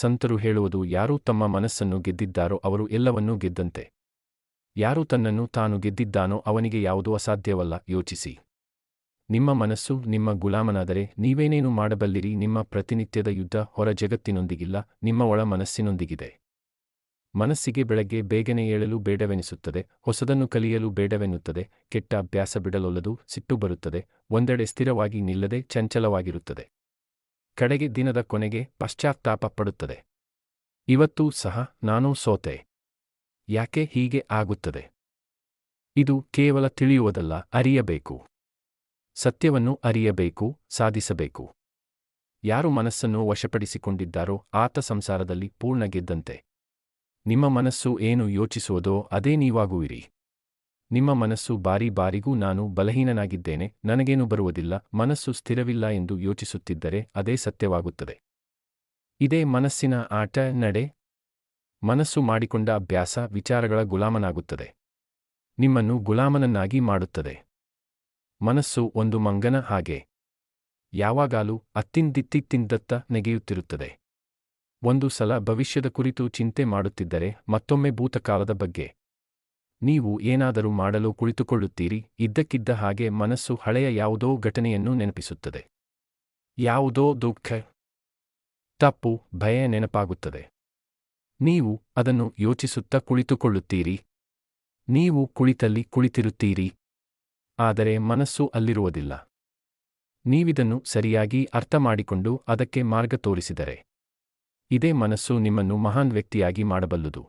ಸಂತರು ಹೇಳುವುದು ಯಾರು ತಮ್ಮ ಮನಸ್ಸನ್ನು ಗೆದ್ದಿದ್ದಾರೋ ಅವರು ಎಲ್ಲವನ್ನೂ ಗೆದ್ದಂತೆ. ಯಾರು ತನ್ನನ್ನು ತಾನು ಗೆದ್ದಿದ್ದಾನೋ ಅವನಿಗೆ ಯಾವುದೂ ಅಸಾಧ್ಯವಲ್ಲ, ಯೋಚಿಸಿ. ನಿಮ್ಮ ಮನಸ್ಸು ನಿಮ್ಮ ಗುಲಾಮನಾದರೆ ನೀವೇನೇನು ಮಾಡಬಲ್ಲಿರಿ, ನಿಮ್ಮ ಪ್ರತಿನಿತ್ಯದ ಯುದ್ಧ ಹೊರ ಜಗತ್ತಿನೊಂದಿಗಿಲ್ಲ, ನಿಮ್ಮ ಒಳ ಮನಸ್ಸಿನೊಂದಿಗಿದೆ. ಮನಸ್ಸಿಗೆ ಬೆಳಗ್ಗೆ ಬೇಗನೆ ಏಳಲು ಬೇಡವೆನಿಸುತ್ತದೆ, ಹೊಸದನ್ನು ಕಲಿಯಲು ಬೇಡವೆನ್ನುತ್ತದೆ, ಕೆಟ್ಟ ಅಭ್ಯಾಸ ಬಿಡಲೊಲ್ಲದು, ಸಿಟ್ಟು ಬರುತ್ತದೆ, ಒಂದೆಡೆ ಸ್ಥಿರವಾಗಿ ನಿಲ್ಲದೆ ಚಂಚಲವಾಗಿರುತ್ತದೆ. ಕಡೆಗೆ ದಿನದ ಕೊನೆಗೆ ಪಶ್ಚಾತ್ತಾಪ ಪಡುತ್ತದೆ. ಇವತ್ತೂ ಸಹ ನಾನೂ ಸೋತೆ. ಯಾಕೆ ಹೀಗೆ ಆಗುತ್ತದೆ? ಇದು ಕೇವಲ ತಿಳಿಯುವುದಲ್ಲ, ಅರಿಯಬೇಕು. ಸತ್ಯವನ್ನು ಅರಿಯಬೇಕು, ಸಾಧಿಸಬೇಕು. ಯಾರು ಮನಸ್ಸನ್ನು ವಶಪಡಿಸಿಕೊಂಡಿದ್ದಾರೋ ಆತ ಸಂಸಾರದಲ್ಲಿ ಪೂರ್ಣಗೆದ್ದಂತೆ ನಿಮ್ಮ ಮನಸ್ಸು ಏನು ಯೋಚಿಸುವುದೋ ಅದೇ ನೀವಾಗುವಿರಿ. ನಿಮ್ಮ ಮನಸ್ಸು ಬಾರಿ ಬಾರಿಗೂ ನಾನು ಬಲಹೀನನಾಗಿದ್ದೇನೆ, ನನಗೇನು ಬರುವುದಿಲ್ಲ, ಮನಸ್ಸು ಸ್ಥಿರವಿಲ್ಲ ಎಂದು ಯೋಚಿಸುತ್ತಿದ್ದರೆ ಅದೇ ಸತ್ಯವಾಗುತ್ತದೆ. ಇದೇ ಮನಸ್ಸಿನ ಆಟ ನಡೆ. ಮನಸ್ಸು ಮಾಡಿಕೊಂಡ ಅಭ್ಯಾಸ ವಿಚಾರಗಳ ಗುಲಾಮನಾಗುತ್ತದೆ. ನಿಮ್ಮನ್ನು ಗುಲಾಮನನ್ನಾಗಿ ಮಾಡುತ್ತದೆ. ಮನಸ್ಸು ಒಂದು ಮಂಗನ ಹಾಗೆ. ಯಾವಾಗಾಲೂ ಅತ್ತಿಂದಿತ್ತಿತ್ತಿಂದತ್ತ ನೆಗೆಯುತ್ತಿರುತ್ತದೆ. ಒಂದು ಸಲ ಭವಿಷ್ಯದ ಕುರಿತು ಚಿಂತೆ ಮಾಡುತ್ತಿದ್ದರೆ ಮತ್ತೊಮ್ಮೆ ಭೂತಕಾಲದ ಬಗ್ಗೆ. ನೀವು ಏನಾದರೂ ಮಾಡಲು ಕುಳಿತುಕೊಳ್ಳುತ್ತೀರಿ, ಇದ್ದಕ್ಕಿದ್ದ ಹಾಗೆ ಮನಸ್ಸು ಹಳೆಯ ಯಾವುದೋ ಘಟನೆಯನ್ನು ನೆನಪಿಸುತ್ತದೆ. ಯಾವುದೋ ದುಃಖ, ತಪ್ಪು, ಭಯ ನೆನಪಾಗುತ್ತದೆ. ನೀವು ಅದನ್ನು ಯೋಚಿಸುತ್ತಾ ಕುಳಿತುಕೊಳ್ಳುತ್ತೀರಿ. ನೀವು ಕುಳಿತಲ್ಲಿ ಕುಳಿತಿರುತ್ತೀರಿ. ಆದರೆ ಮನಸ್ಸು ಅಲ್ಲಿರುವುದಿಲ್ಲ. ನೀವಿದನ್ನು ಸರಿಯಾಗಿ ಅರ್ಥಮಾಡಿಕೊಂಡು ಅದಕ್ಕೆ ಮಾರ್ಗ ತೋರಿಸಿದರೆ. ಇದೇ ಮನಸ್ಸು ನಿಮ್ಮನ್ನು ಮಹಾನ್ ವ್ಯಕ್ತಿಯಾಗಿ ಮಾಡಬಲ್ಲುದು.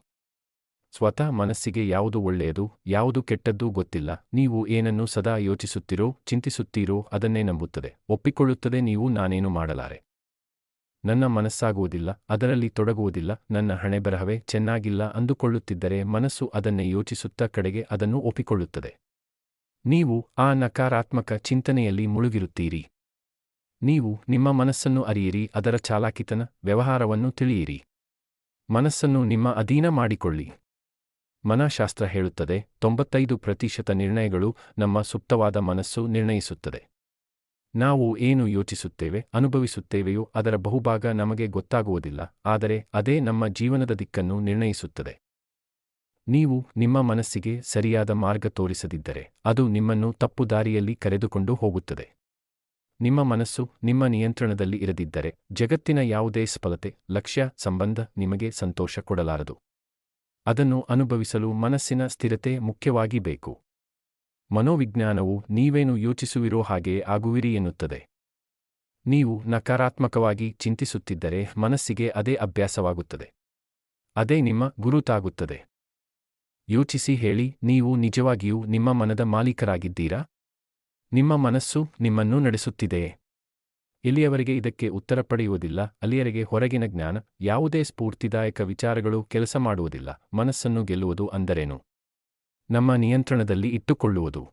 ಸ್ವತಃ ಮನಸ್ಸಿಗೆ ಯಾವುದು ಒಳ್ಳೆಯದು, ಯಾವುದು ಕೆಟ್ಟದ್ದೂ ಗೊತ್ತಿಲ್ಲ. ನೀವು ಏನನ್ನು ಸದಾ ಯೋಚಿಸುತ್ತೀರೋ, ಚಿಂತಿಸುತ್ತೀರೋ ಅದನ್ನೇ ನಂಬುತ್ತದೆ. ಒಪ್ಪಿಕೊಳ್ಳುತ್ತದೆ ನೀವು ನಾನೇನು ಮಾಡಲಾರೆ. ನನ್ನ ಮನಸ್ಸಾಗುವುದಿಲ್ಲ, ಅದರಲ್ಲಿ ತೊಡಗುವುದಿಲ್ಲ, ನನ್ನ ಹಣೆಬರಹವೇ ಚೆನ್ನಾಗಿಲ್ಲ ಅಂದುಕೊಳ್ಳುತ್ತಿದ್ದರೆ ಮನಸ್ಸು ಅದನ್ನೇ ಯೋಚಿಸುತ್ತ ಕಡೆಗೆ ಅದನ್ನು ಒಪ್ಪಿಕೊಳ್ಳುತ್ತದೆ. ನೀವು ಆ ನಕಾರಾತ್ಮಕ ಚಿಂತನೆಯಲ್ಲಿ ಮುಳುಗಿರುತ್ತೀರಿ. ನೀವು ನಿಮ್ಮ ಮನಸ್ಸನ್ನು ಅರಿಯಿರಿ, ಅದರ ಚಾಲಾಕಿತನ ವ್ಯವಹಾರವನ್ನು ತಿಳಿಯಿರಿ. ಮನಸ್ಸನ್ನು ನಿಮ್ಮ ಅಧೀನ ಮಾಡಿಕೊಳ್ಳಿ. ಮನಃಶಾಸ್ತ್ರ ಹೇಳುತ್ತದೆ, ತೊಂಬತ್ತೈದು ಪ್ರತಿಶತ ನಿರ್ಣಯಗಳು ನಮ್ಮ ಸುಪ್ತವಾದ ಮನಸ್ಸು ನಿರ್ಣಯಿಸುತ್ತದೆ. ನಾವು ಏನು ಯೋಚಿಸುತ್ತೇವೆ, ಅನುಭವಿಸುತ್ತೇವೆಯೋ ಅದರ ಬಹುಭಾಗ ನಮಗೆ ಗೊತ್ತಾಗುವುದಿಲ್ಲ, ಆದರೆ ಅದೇ ನಮ್ಮ ಜೀವನದ ದಿಕ್ಕನ್ನು ನಿರ್ಣಯಿಸುತ್ತದೆ. ನೀವು ನಿಮ್ಮ ಮನಸ್ಸಿಗೆ ಸರಿಯಾದ ಮಾರ್ಗ ತೋರಿಸದಿದ್ದರೆ, ಅದು ನಿಮ್ಮನ್ನು ತಪ್ಪು ದಾರಿಯಲ್ಲಿ ಕರೆದುಕೊಂಡು ಹೋಗುತ್ತದೆ. ನಿಮ್ಮ ಮನಸ್ಸು ನಿಮ್ಮ ನಿಯಂತ್ರಣದಲ್ಲಿ ಇರದಿದ್ದರೆ, ಜಗತ್ತಿನ ಯಾವುದೇ ಸ್ಫಲತೆ, ಲಕ್ಷ್ಯ, ಸಂಬಂಧ ನಿಮಗೆ ಸಂತೋಷ ಕೊಡಲಾರದು. ಅದನ್ನು ಅನುಭವಿಸಲು ಮನಸ್ಸಿನ ಸ್ಥಿರತೆ ಮುಖ್ಯವಾಗಿ ಬೇಕು ಮನೋವಿಜ್ಞಾನವು ನೀವೇನು ಯೋಚಿಸುವಿರೋ ಹಾಗೆ ಆಗುವಿರಿ ಎನ್ನುತ್ತದೆ. ನೀವು ನಕಾರಾತ್ಮಕವಾಗಿ ಚಿಂತಿಸುತ್ತಿದ್ದರೆ ಮನಸ್ಸಿಗೆ ಅದೇ ಅಭ್ಯಾಸವಾಗುತ್ತದೆ. ಅದೇ ನಿಮ್ಮ ಗುರುತಾಗುತ್ತದೆ. ಯೋಚಿಸಿ ಹೇಳಿ, ನೀವು ನಿಜವಾಗಿಯೂ ನಿಮ್ಮ ಮನದ ಮಾಲೀಕರಾಗಿದ್ದೀರಾ? ನಿಮ್ಮ ಮನಸ್ಸು ನಿಮ್ಮನ್ನು ನಡೆಸುತ್ತಿದೆಯೇ ಎಲ್ಲಿಯವರೆಗೆ ಇದಕ್ಕೆ ಉತ್ತರ ಪಡೆಯುವುದಿಲ್ಲ, ಅಲ್ಲಿಯವರೆಗೆ ಹೊರಗಿನ ಜ್ಞಾನ, ಯಾವುದೇ ಸ್ಫೂರ್ತಿದಾಯಕ ವಿಚಾರಗಳು ಕೆಲಸ ಮಾಡುವುದಿಲ್ಲ, ಮನಸ್ಸನ್ನು ಗೆಲ್ಲುವುದು ಅಂದರೇನು? ನಮ್ಮ ನಿಯಂತ್ರಣದಲ್ಲಿ ಇಟ್ಟುಕೊಳ್ಳುವುದು.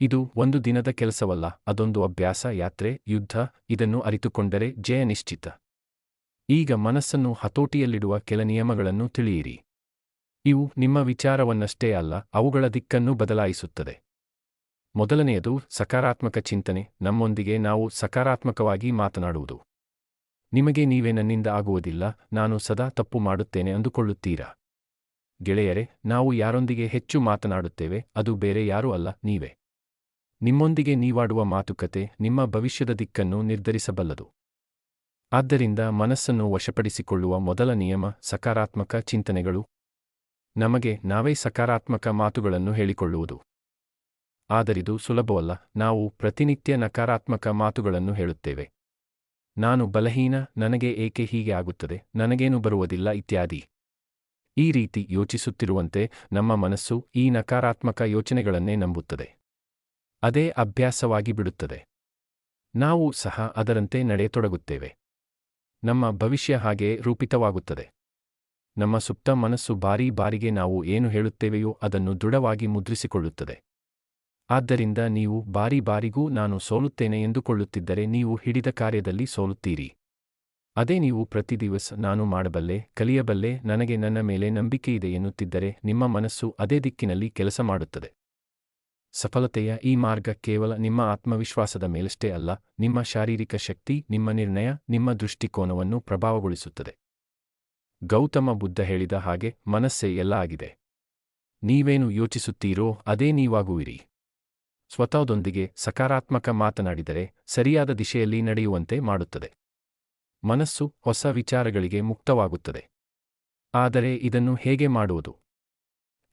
ಇದು ಒಂದು ದಿನದ ಕೆಲಸವಲ್ಲ, ಅದೊಂದು ಅಭ್ಯಾಸ, ಯಾತ್ರೆ, ಯುದ್ಧ, ಇದನ್ನು ಅರಿತುಕೊಂಡರೆ ಜಯ ನಿಶ್ಚಿತ. ಈಗ ಮನಸ್ಸನ್ನು ಹತೋಟಿಯಲ್ಲಿಡುವ ಕೆಲ ನಿಯಮಗಳನ್ನು ತಿಳಿಯಿರಿ. ಇವು ನಿಮ್ಮ ವಿಚಾರವನ್ನಷ್ಟೇ ಅಲ್ಲ, ಅವುಗಳ ದಿಕ್ಕನ್ನು ಬದಲಾಯಿಸುತ್ತದೆ. ಮೊದಲನೆಯದು ಸಕಾರಾತ್ಮಕ ಚಿಂತನೆ. ನಮ್ಮೊಂದಿಗೆ ನಾವು ಸಕಾರಾತ್ಮಕವಾಗಿ ಮಾತನಾಡುವುದು. ನಿಮಗೆ ನೀವೇ ನನ್ನಿಂದ ಆಗುವುದಿಲ್ಲ, ನಾನು ಸದಾ ತಪ್ಪು ಮಾಡುತ್ತೇನೆ ಅಂದುಕೊಳ್ಳುತ್ತೀರಾ? ಗೆಳೆಯರೆ, ನಾವು ಯಾರೊಂದಿಗೆ ಹೆಚ್ಚು ಮಾತನಾಡುತ್ತೇವೆ, ಅದು ಬೇರೆ ಯಾರೂ ಅಲ್ಲ, ನೀವೇ. ನಿಮ್ಮೊಂದಿಗೆ ನೀವಾಡುವ ಮಾತುಕತೆ ನಿಮ್ಮ ಭವಿಷ್ಯದ ದಿಕ್ಕನ್ನು ನಿರ್ಧರಿಸಬಲ್ಲದು. ಆದ್ದರಿಂದ ಮನಸ್ಸನ್ನು ವಶಪಡಿಸಿಕೊಳ್ಳುವ ಮೊದಲ ನಿಯಮ ಸಕಾರಾತ್ಮಕ ಚಿಂತನೆಗಳು. ನಮಗೆ ನಾವೇ ಸಕಾರಾತ್ಮಕ ಮಾತುಗಳನ್ನು ಹೇಳಿಕೊಳ್ಳುವುದು. ಆದರಿದು ಸುಲಭವಲ್ಲ. ನಾವು ಪ್ರತಿನಿತ್ಯ ನಕಾರಾತ್ಮಕ ಮಾತುಗಳನ್ನು ಹೇಳುತ್ತೇವೆ. ನಾನು ಬಲಹೀನ, ನನಗೆ ಏಕೆ ಹೀಗೆ ಆಗುತ್ತದೆ, ನನಗೇನು ಬರುವುದಿಲ್ಲ ಇತ್ಯಾದಿ. ಈ ರೀತಿ ಯೋಚಿಸುತ್ತಿರುವಂತೆ ನಮ್ಮ ಮನಸ್ಸು ಈ ನಕಾರಾತ್ಮಕ ಯೋಚನೆಗಳನ್ನೇ ನಂಬುತ್ತದೆ. ಅದೇ ಅಭ್ಯಾಸವಾಗಿ ಬಿಡುತ್ತದೆ. ನಾವು ಸಹ ಅದರಂತೆ ನಡೆಯತೊಡಗುತ್ತೇವೆ. ನಮ್ಮ ಭವಿಷ್ಯ ಹಾಗೆ ರೂಪಿತವಾಗುತ್ತದೆ. ನಮ್ಮ ಸುಪ್ತ ಮನಸ್ಸು ಬಾರಿ ಬಾರಿಗೆ ನಾವು ಏನು ಹೇಳುತ್ತೇವೆಯೋ ಅದನ್ನು ದೃಢವಾಗಿ ಮುದ್ರಿಸಿಕೊಳ್ಳುತ್ತದೆ. ಆದ್ದರಿಂದ ನೀವು ಬಾರಿ ಬಾರಿಗೂ ನಾನು ಸೋಲುತ್ತೇನೆ ಎಂದುಕೊಳ್ಳುತ್ತಿದ್ದರೆ ನೀವು ಹಿಡಿದ ಕಾರ್ಯದಲ್ಲಿ ಸೋಲುತ್ತೀರಿ. ಅದೇ ನೀವು ಪ್ರತಿ ದಿವಸ ನಾನು ಮಾಡಬಲ್ಲೆ, ಕಲಿಯಬಲ್ಲೆ, ನನಗೆ ನನ್ನ ಮೇಲೆ ನಂಬಿಕೆಯಿದೆ ಎನ್ನುತ್ತಿದ್ದರೆ ನಿಮ್ಮ ಮನಸ್ಸು ಅದೇ ದಿಕ್ಕಿನಲ್ಲಿ ಕೆಲಸ ಮಾಡುತ್ತದೆ. ಸಫಲತೆಯ ಈ ಮಾರ್ಗ ಕೇವಲ ನಿಮ್ಮ ಆತ್ಮವಿಶ್ವಾಸದ ಮೇಲಷ್ಟೇ ಅಲ್ಲ, ನಿಮ್ಮ ಶಾರೀರಿಕ ಶಕ್ತಿ, ನಿಮ್ಮ ನಿರ್ಣಯ, ನಿಮ್ಮ ದೃಷ್ಟಿಕೋನವನ್ನು ಪ್ರಭಾವಗೊಳಿಸುತ್ತದೆ. ಗೌತಮ ಬುದ್ಧ ಹೇಳಿದ ಹಾಗೆ ಮನಸ್ಸೇ ಎಲ್ಲ ಆಗಿದೆ. ನೀವೇನು ಯೋಚಿಸುತ್ತೀರೋ ಅದೇ ನೀವಾಗುವಿರಿ. ಸ್ವತಃದೊಂದಿಗೆ ಸಕಾರಾತ್ಮಕ ಮಾತನಾಡಿದರೆ ಸರಿಯಾದ ದಿಶೆಯಲ್ಲಿ ನಡೆಯುವಂತೆ ಮಾಡುತ್ತದೆ. ಮನಸ್ಸು ಹೊಸ ವಿಚಾರಗಳಿಗೆ ಮುಕ್ತವಾಗುತ್ತದೆ. ಆದರೆ ಇದನ್ನು ಹೇಗೆ ಮಾಡುವುದು?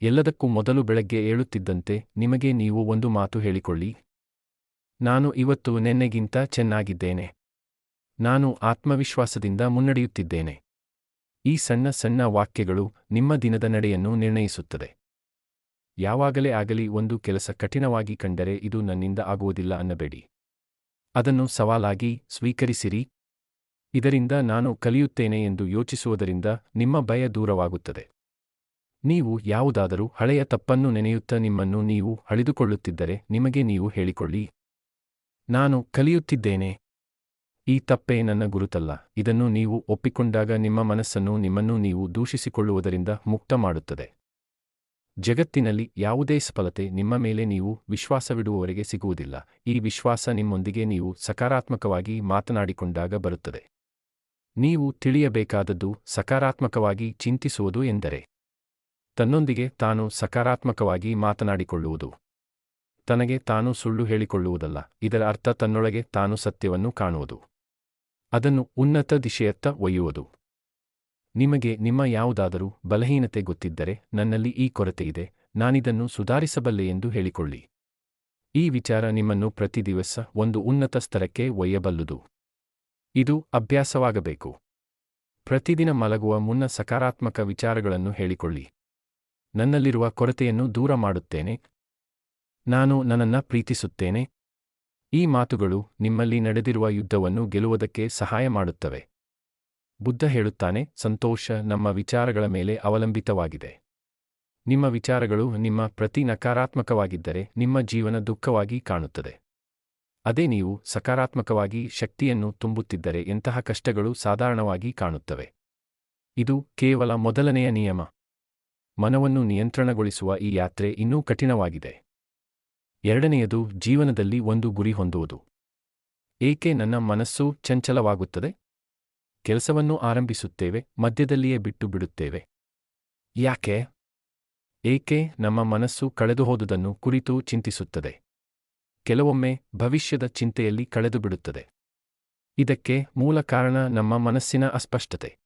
ಎಲ್ಲದಕ್ಕೂ ಮೊದಲು ಬೆಳಗ್ಗೆ ಏಳುತ್ತಿದ್ದಂತೆ ನಿಮಗೆ ನೀವು ಒಂದು ಮಾತು ಹೇಳಿಕೊಳ್ಳಿ. ನಾನು ಇವತ್ತು ನೆನ್ನೆಗಿಂತ ಚೆನ್ನಾಗಿದ್ದೇನೆ. ನಾನು ಆತ್ಮವಿಶ್ವಾಸದಿಂದ ಮುನ್ನಡೆಯುತ್ತಿದ್ದೇನೆ. ಈ ಸಣ್ಣ ಸಣ್ಣ ವಾಕ್ಯಗಳು ನಿಮ್ಮ ದಿನದ ನಡೆಯನ್ನು ನಿರ್ಣಯಿಸುತ್ತದೆ. ಯಾವಾಗಲೇ ಆಗಲಿ ಒಂದು ಕೆಲಸ ಕಠಿಣವಾಗಿ ಕಂಡರೆ ಇದು ನನ್ನಿಂದ ಆಗುವುದಿಲ್ಲ ಅನ್ನಬೇಡಿ. ಅದನ್ನು ಸವಾಲಾಗಿ ಸ್ವೀಕರಿಸಿರಿ. ಇದರಿಂದ ನಾನು ಕಲಿಯುತ್ತೇನೆ ಎಂದು ಯೋಚಿಸುವುದರಿಂದ ನಿಮ್ಮ ಭಯ ದೂರವಾಗುತ್ತದೆ. ನೀವು ಯಾವುದಾದರೂ ಹಳೆಯ ತಪ್ಪನ್ನು ನೆನೆಯುತ್ತಾ ನಿಮ್ಮನ್ನು ನೀವು ಅಳಿದುಕೊಳ್ಳುತ್ತಿದ್ದರೆ ನಿಮಗೆ ನೀವು ಹೇಳಿಕೊಳ್ಳಿ. ನಾನು ಕಲಿಯುತ್ತಿದ್ದೇನೆ. ಈ ತಪ್ಪೇ ನನ್ನ ಗುರುತಲ್ಲ. ಇದನ್ನು ನೀವು ಒಪ್ಪಿಕೊಂಡಾಗ ನಿಮ್ಮ ಮನಸ್ಸನ್ನು ನಿಮ್ಮನ್ನು ನೀವು ದೂಷಿಸಿಕೊಳ್ಳುವುದರಿಂದ ಮುಕ್ತ ಮಾಡುತ್ತದೆ. ಜಗತ್ತಿನಲ್ಲಿ ಯಾವುದೇ ಸಫಲತೆ ನಿಮ್ಮ ಮೇಲೆ ನೀವು ವಿಶ್ವಾಸವಿಡುವವರೆಗೆ ಸಿಗುವುದಿಲ್ಲ. ಈ ವಿಶ್ವಾಸ ನಿಮ್ಮೊಂದಿಗೆ ನೀವು ಸಕಾರಾತ್ಮಕವಾಗಿ ಮಾತನಾಡಿಕೊಂಡಾಗ ಬರುತ್ತದೆ. ನೀವು ತಿಳಿಯಬೇಕಾದದ್ದು ಸಕಾರಾತ್ಮಕವಾಗಿ ಚಿಂತಿಸುವುದು ಎಂದರೆ ತನ್ನೊಂದಿಗೆ ತಾನು ಸಕಾರಾತ್ಮಕವಾಗಿ ಮಾತನಾಡಿಕೊಳ್ಳುವುದು. ತನಗೆ ತಾನು ಸುಳ್ಳು ಹೇಳಿಕೊಳ್ಳುವುದಲ್ಲ, ಇದರ ಅರ್ಥ ತನ್ನೊಳಗೆ ತಾನು ಸತ್ಯವನ್ನು ಕಾಣುವುದು. ಅದನ್ನು ಉನ್ನತ ದಿಶೆಯತ್ತ ಒಯ್ಯುವುದು. ನಿಮಗೆ ನಿಮ್ಮ ಯಾವುದಾದರೂ ಬಲಹೀನತೆ ಗೊತ್ತಿದ್ದರೆ ನನ್ನಲ್ಲಿ ಈ ಕೊರತೆಯಿದೆ ನಾನಿದನ್ನು ಸುಧಾರಿಸಬಲ್ಲೆ ಎಂದು ಹೇಳಿಕೊಳ್ಳಿ. ಈ ವಿಚಾರ ನಿಮ್ಮನ್ನು ಪ್ರತಿ ದಿವಸ ಒಂದು ಉನ್ನತ ಸ್ತರಕ್ಕೆ ಒಯ್ಯಬಲ್ಲುದು. ಇದು ಅಭ್ಯಾಸವಾಗಬೇಕು. ಪ್ರತಿದಿನ ಮಲಗುವ ಮುನ್ನ ಸಕಾರಾತ್ಮಕ ವಿಚಾರಗಳನ್ನು ಹೇಳಿಕೊಳ್ಳಿ. ನನ್ನಲ್ಲಿರುವ ಕೊರತೆಯನ್ನು ದೂರ ಮಾಡುತ್ತೇನೆ. ನಾನು ನನ್ನನ್ನ ಪ್ರೀತಿಸುತ್ತೇನೆ. ಈ ಮಾತುಗಳು ನಿಮ್ಮಲ್ಲಿ ನಡೆದಿರುವ ಯುದ್ಧವನ್ನು ಗೆಲ್ಲುವುದಕ್ಕೆ ಸಹಾಯ ಮಾಡುತ್ತವೆ. ಬುದ್ಧ ಹೇಳುತ್ತಾನೆ, ಸಂತೋಷ ನಮ್ಮ ವಿಚಾರಗಳ ಮೇಲೆ ಅವಲಂಬಿತವಾಗಿದೆ. ನಿಮ್ಮ ವಿಚಾರಗಳು ನಿಮ್ಮ ಪ್ರತಿ ನಕಾರಾತ್ಮಕವಾಗಿದ್ದರೆ ನಿಮ್ಮ ಜೀವನ ದುಃಖವಾಗಿ ಕಾಣುತ್ತದೆ. ಅದೇ ನೀವು ಸಕಾರಾತ್ಮಕವಾಗಿ ಶಕ್ತಿಯನ್ನು ತುಂಬುತ್ತಿದ್ದರೆ ಎಂತಹ ಕಷ್ಟಗಳು ಸಾಧಾರಣವಾಗಿ ಕಾಣುತ್ತವೆ. ಇದು ಕೇವಲ ಮೊದಲನೆಯ ನಿಯಮ. ಮನವನ್ನು ನಿಯಂತ್ರಣಗೊಳಿಸುವ ಈ ಯಾತ್ರೆ ಇನ್ನೂ ಕಠಿಣವಾಗಿದೆ. ಎರಡನೆಯದು, ಜೀವನದಲ್ಲಿ ಒಂದು ಗುರಿ ಹೊಂದುವುದು. ಏಕೆ ನನ್ನ ಮನಸ್ಸು ಚಂಚಲವಾಗುತ್ತದೆ? ಕೆಲಸವನ್ನು ಆರಂಭಿಸುತ್ತೇವೆ, ಮಧ್ಯದಲ್ಲಿಯೇ ಬಿಟ್ಟು ಬಿಡುತ್ತೇವೆ. ಯಾಕೆ? ಏಕೆ ನಮ್ಮ ಮನಸ್ಸು ಕಳೆದುಹೋದುದನ್ನು ಕುರಿತು ಚಿಂತಿಸುತ್ತದೆ? ಕೆಲವೊಮ್ಮೆ ಭವಿಷ್ಯದ ಚಿಂತೆಯಲ್ಲಿ ಕಳೆದುಬಿಡುತ್ತದೆ. ಇದಕ್ಕೆ ಮೂಲ ಕಾರಣ ನಮ್ಮ ಮನಸ್ಸಿನ ಅಸ್ಪಷ್ಟತೆ.